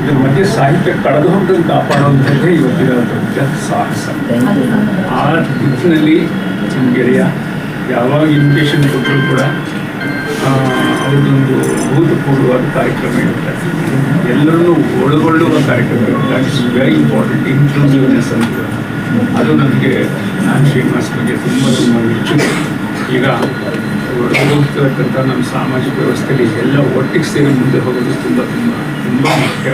ಇದ್ರ ಮಧ್ಯೆ ಸಾಹಿತ್ಯ ಕಳೆದು ಹೋಗದಂಗೆ ಕಾಪಾಡುವಂಥದ್ದೇ ಇವತ್ತಿನ ದೊಡ್ಡ ಸಾಹಸ ಆ ನಮ್ಮ ಗೆಳೆಯ ಯಾವಾಗ ಇನ್ವಿಟೇಷನ್ ಕೊಟ್ಟರು ಕೂಡ ಆ, ಅವ್ರದ್ದೊಂದು ಭೂತಪೂರ್ವವಾದ ಕಾರ್ಯಕ್ರಮ ಇರುತ್ತೆ ಎಲ್ಲರನ್ನೂ ಒಳಗೊಳ್ಳುವ ಕಾರ್ಯಕ್ರಮ. That is very important inclusiveness ಅಂತ. ಅದು ನನಗೆ ನಾನು ಶ್ರೀನಿವಾಸ್ ಬಗ್ಗೆ ತುಂಬ ತುಂಬ ಹೆಚ್ಚು. ಈಗ ಹೋಗ್ತಿರತಕ್ಕಂಥ ನಮ್ಮ ಸಾಮಾಜಿಕ ವ್ಯವಸ್ಥೆಯಲ್ಲಿ ಎಲ್ಲ ಒಟ್ಟಿಗೆ ಸೇರಿ ಮುಂದೆ ಹೋಗೋದು ತುಂಬ ತುಂಬ ತುಂಬ ಮುಖ್ಯ.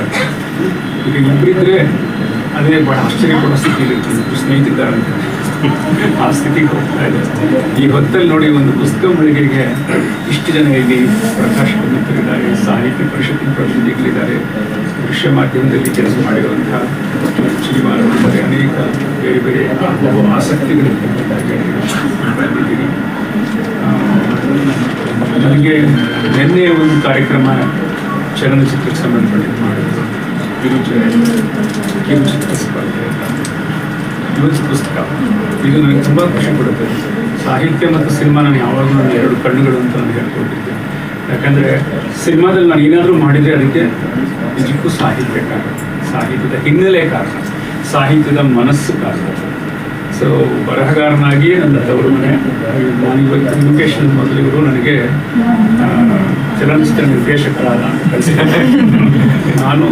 ಈಗ ಇಬ್ಬರಿದ್ರೆ ಅದೇ ಭಾಳ ಆಶ್ಚರ್ಯ ಸ್ಥಿತಿ ಸ್ಥಿತಿಯಲ್ಲಿ ಇರ್ತೀವಿ ಸ್ನೇಹಿತಿದ್ದಾರಂತ. ಆ ಸ್ಥಿತಿಗೆ ಹೋಗ್ತಾ ಇದೆ. ಈ ಹೊತ್ತಲ್ಲಿ ನೋಡಿ ಒಂದು ಪುಸ್ತಕ ಮಳಿಗೆಗೆ ಇಷ್ಟು ಜನ ಇಲ್ಲಿ ಪ್ರಕಾಶ್ ಪಂಡಿತರಿದ್ದಾರೆ ಸಾಹಿತ್ಯ ಪರಿಷತ್ತಿನ ಪ್ರತಿನಿಧಿಗಳಿದ್ದಾರೆ. ದೃಶ್ಯ ಮಾಧ್ಯಮದಲ್ಲಿ ಕೆಲಸ ಮಾಡಿರುವಂತಹ ಜೀವನ ಅನೇಕ ಬೇರೆ ಬೇರೆ ಬಹು ನನಗೆ ನಿನ್ನೆ ಒಂದು ಕಾರ್ಯಕ್ರಮ ಚಲನಚಿತ್ರಕ್ಕೆ ಸಂಬಂಧಪಟ್ಟಿದ್ದು ಮಾಡಿದ್ರು. ಕಿರುಚ ಕಿರುಚಿತ್ರ ಸ್ಪರ್ಧೆ ಪುಸ್ತಕ. ಇದು ನನಗೆ ತುಂಬ ಖುಷಿ ಕೊಡುತ್ತೆ. ಸಾಹಿತ್ಯ ಮತ್ತು ಸಿನಿಮಾ ನಾನು ಯಾವಾಗಲೂ ನನ್ನ ಎರಡು ಕಣ್ಣುಗಳು ಅಂತ ನಾನು ಹೇಳ್ಕೊಟ್ಟಿದ್ದೆ. ಯಾಕಂದರೆ ಸಿನಿಮಾದಲ್ಲಿ ನಾನು ಏನಾದರೂ ಮಾಡಿದರೆ ಅದಕ್ಕೆ ನಿಜಕ್ಕೂ ಸಾಹಿತ್ಯ ಕಾರಣ. ಸಾಹಿತ್ಯದ ಹಿನ್ನೆಲೆ ಕಾರಣ. ಸಾಹಿತ್ಯದ ಮನಸ್ಸು ಕಾರಣ. ಸೊ ಬರಹಗಾರನಾಗಿ ನನ್ನ ತವರು ಮನೆ. ನಾನು ಇವತ್ತು ಎಜುಕೇಶನ್ ಮೊದಲಿಗರು ನನಗೆ ಚಲನಚಿತ್ರ ನಿರ್ದೇಶಕರಾದ ನಾನು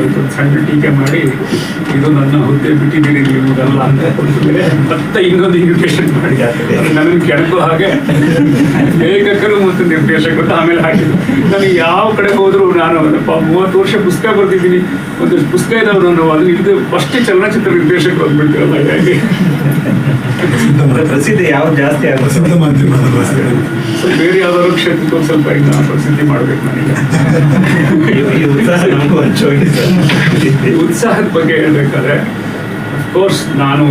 ಒಂದು ಸಣ್ಣ ಟೀಕೆ ಮಾಡಿ, ಇದು ನನ್ನ ಹುದ್ದೆ ಬಿಟ್ಟಿದ್ದೀರಿ ಇರುವುದಲ್ಲ ಅಂತ ಮತ್ತೆ ಇನ್ನೊಂದು ಇನ್ವಿಟೇಷನ್ ಮಾಡಿ. ನನಗೆ ಕೆಣಕೋ ಹಾಗೆ ಲೇಖಕರು ಮತ್ತು ನಿರ್ದೇಶಕರು ಆಮೇಲೆ ಹಾಕಿದ್ರು ನನಗೆ ಯಾವ ಕಡೆ ಹೋದ್ರು ನಾನು ಮೂವತ್ತು ವರ್ಷ ಪುಸ್ತಕ ಬರ್ತಿದ್ದೀನಿ ಒಂದು ಪುಸ್ತಕ ಇದಾವೆ ನಾನು ಅದು ಇದು ಫಸ್ಟ್ ಚಲನಚಿತ್ರ ನಿರ್ದೇಶಕರು ಅಂದ್ಬಿಡ್ತೀರಲ್ಲ, ಹಾಗಾಗಿ. ಪ್ರಸಿದ್ಧಿ ಯಾವ್ದು ಜಾಸ್ತಿ ಆಗುತ್ತೆ? ಪ್ರಸಿದ್ಧ ಮಾಧ್ಯಮ. ಬೇರೆ ಯಾವ್ದಾದ್ರು ಕ್ಷೇತ್ರಕ್ಕೆ ಒಂದು ಸ್ವಲ್ಪ ಈಗ ಪ್ರಸಿದ್ಧಿ ಮಾಡ್ಬೇಕು ನನಗೆ. ಉತ್ಸಾಹ ನಮಗೂ ಹಂಚೋಗಿ ಉತ್ಸಾಹದ ಬಗ್ಗೆ ಹೇಳ್ಬೇಕಾದ್ರೆ ಅಫ್ಕೋರ್ಸ್ ನಾನು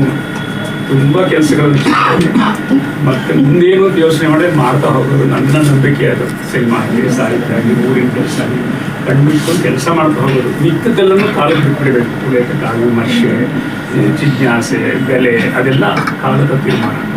ತುಂಬ ಕೆಲಸಗಳನ್ನು ಮತ್ತೆ ಮುಂದೇನು ಯೋಚನೆ ಮಾಡಿ ಮಾಡ್ತಾ ಹೋಗೋದು. ನನ್ನ ನಂಬಿಕೆ ಅದು. ಸಿನಿಮಾ ಆಗಲಿ, ಸಾಹಿತ್ಯ ಆಗಲಿ, ಊರಿನ ಕೆಲಸ ಆಗಲಿ. ಕಣ್ಬಿಟ್ಕೊಂಡು ಕೆಲಸ ಮಾಡ್ತಾ ಹೋಗೋದು. ಮಿಕ್ಕದೆಲ್ಲನೂ ಕಾಲಕ್ಕೆ ಬಿಟ್ಬಿಡಬೇಕು. ಕಾಲು ವಿಮರ್ಶೆ ಜಿಜ್ಞಾಸೆ, ಬೆಲೆ, ಅದೆಲ್ಲ ಕಾಲದ ತೀರ್ಮಾನ.